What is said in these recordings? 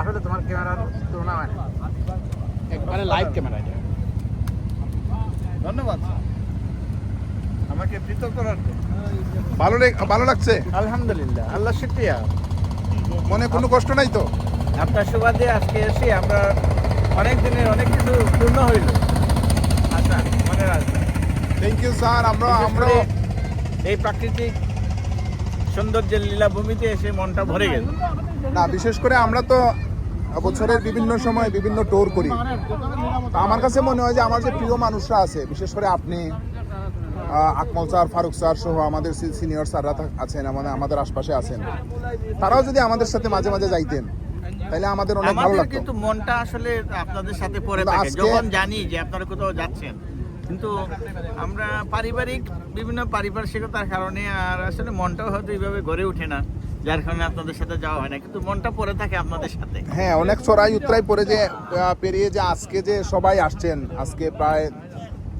আসলে তোমার ক্যামেরার তুলনা হয় না। একবারে লাইভ ক্যামেরা এটা। ধন্যবাদ আমাকে পৃথক করার ভালো ভালো লাগছে? আলহামদুলিল্লাহ আল্লাহ শুক্রিয়া। মনে কোনো কষ্ট নাই তো? আপনার সুবাদে আজকে এসে আমরা অনেক দিনের অনেক কিছু পূর্ণ হইল। আচ্ছা মনে রাখবেন। থ্যাংক ইউ স্যার আমরা আমরা এই প্রাকৃতিক সৌন্দর্যের লীলাভূমিতে এসে মনটা ভরে গেল। না বিশেষ করে আমরা তো বছরের বিভিন্ন সময় বিভিন্ন ট্যুর করি। আমার কাছে মনে হয় যে আমার যে প্রিয় মানুষরা আছে বিশেষ করে আপনি আকমল স্যার ফারুক স্যার সহ আমাদের সিনিয়র স্যাররা আছেন আমাদের আমাদের আশপাশে আছেন। তারাও যদি আমাদের সাথে মাঝে মাঝে যাইতেন তাহলে আমাদের অনেক ভালো লাগতো। কিন্তু মনটা আসলে আপনাদের সাথে পড়ে থাকে। যখন জানি যে আপনারা কোথাও যাচ্ছেন কিন্তু আমরা পারিবারিক বিভিন্ন পারিপার্শ্বিকতার কারণে আর আসলে মনটাও হয়তো এইভাবে গড়ে ওঠে না। যার কারণে আপনাদের সাথে যাওয়া হয় না কিন্তু মনটা পড়ে থাকে আপনাদের সাথে। হ্যাঁ অনেক চড়াই পরে যে পেরিয়ে যে আজকে যে সবাই আসছেন আজকে প্রায়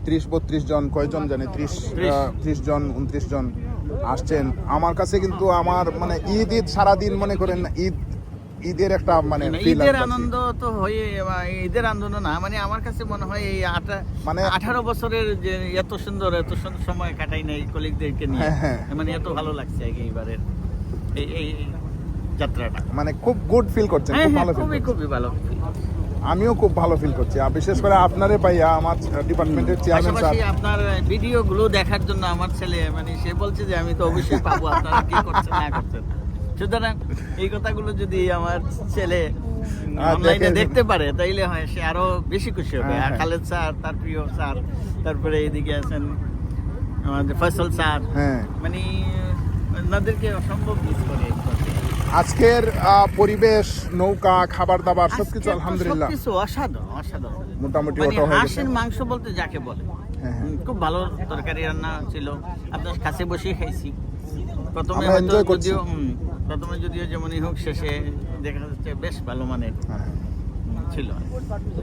ত্রিশ বত্রিশ জন কয়জন জানে ত্রিশ ত্রিশ। জন উনত্রিশ জন আসছেন। আমার কাছে কিন্তু আমার মানে ঈদ ঈদ সারাদিন মনে করেন ঈদ ঈদের একটা মানে ঈদের আনন্দ তো হয়ে ঈদের আনন্দ না মানে আমার কাছে মনে হয় এই আটা মানে আঠারো বছরের যে এত সুন্দর এত সুন্দর সময় কাটাই নাই কলিগদেরকে নিয়ে। হ্যাঁ, হ্যাঁ। মানে এত ভালো লাগছে এইবারের। এই যাত্রাটা। মানে খুব গুড ফিল করছেন হ্যাঁ খুব হ্যাঁ ভালো খুবই খুবই ভালো আমিও খুব ভালো ফিল করছি বিশেষ করে আপনারে পাইয়া আমার ডিপার্টমেন্টের চেয়ারম্যান স্যার। আপনার ভিডিও গুলো দেখার জন্য আমার ছেলে মানে সে বলছে যে আমি তো অবশ্যই পাবো আপনারা কি করছেন না করছেন। সুতরাং এই কথাগুলো যদি আমার ছেলে অনলাইনে দেখতে পারে তাইলে হয় সে আরও বেশি খুশি হবে। হ্যাঁ, আর। খালেদ স্যার তার প্রিয় স্যার তারপরে এদিকে আছেন আমাদের ফয়সল স্যার। হ্যাঁ। মানে ওনাদেরকে অসম্ভব মিস করে আজকের পরিবেশ নৌকা খাবার দাবার সবকিছু আলহামদুলিল্লাহ। সবকিছু অসাধারণ অসাধারণ। মোটামুটি মানে ওটা হয়ে গেছে। মাংস বলতে যাকে বলে। হ্যাঁ, হ্যাঁ। খুব ভালো তরকারি রান্না ছিল। আপনার কাছে বসেই খাইছি। প্রথমে হয়তো যদিও প্রথমে যদিও যেমনই হোক শেষে দেখা যাচ্ছে বেশ ভালো মানের হ্যাঁ। ছিল।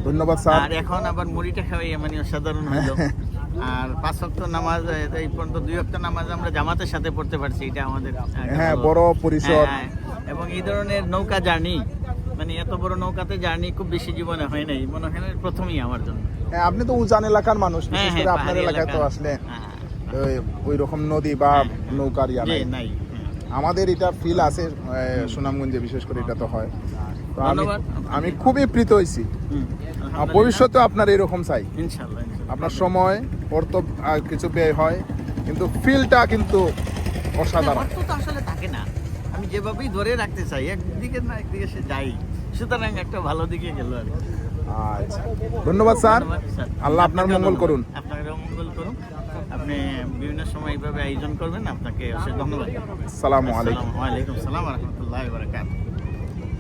ধন্যবাদ স্যার। আর এখন আবার মুড়িটা খাওয়াই মানে অসাধারণ হলো। আর পাঁচ ওয়াক্ত নামাজ এই পর্যন্ত দুই ওয়াক্ত নামাজ আমরা জামাতের সাথে পড়তে পারছি এটা আমাদের হ্যাঁ বড় পরিসর। হ্যাঁ, হ্যাঁ। এবং এই ধরনের নৌকা জার্নি মানে এত বড় নৌকাতে জার্নি খুব বেশি জীবনে হয় নাই মনে হয় প্রথমেই আমার জন্য। হ্যাঁ আপনি তো উজান এলাকার মানুষ হ্যাঁ, বিশেষ করে আপনার এলাকায় তো আসলে ওই রকম নদী বা। নৌকার ইয়া নাই। আমাদের এটা ফিল আছে সুনামগঞ্জে বিশেষ করে এটা তো হয়। আমি। খুবই প্রীত আর ভবিষ্যতে আপনার এরকম চাই। আপনার সময় অর্থ কিছু ব্যয় হয় কিন্তু ফিলটা কিন্তু অসাধারণ। অর্থ তো আসলে থাকে না। আমি যেভাবেই ধরে রাখতে চাই একদিকে না একদিকে সে যাই। সুতরাং একটা ভালো দিকে গেল আর। আচ্ছা। ধন্যবাদ স্যার। আল্লাহ আপনার মঙ্গল করুন। আপনাকেও মঙ্গল করুন। আপনি বিভিন্ন সময় এইভাবে আয়োজন করবেন আপনাকে অশেষ ধন্যবাদ। সালামু আলাইকুম। আলাইকুম। সালাম রহমতুল্লাহ বারকাত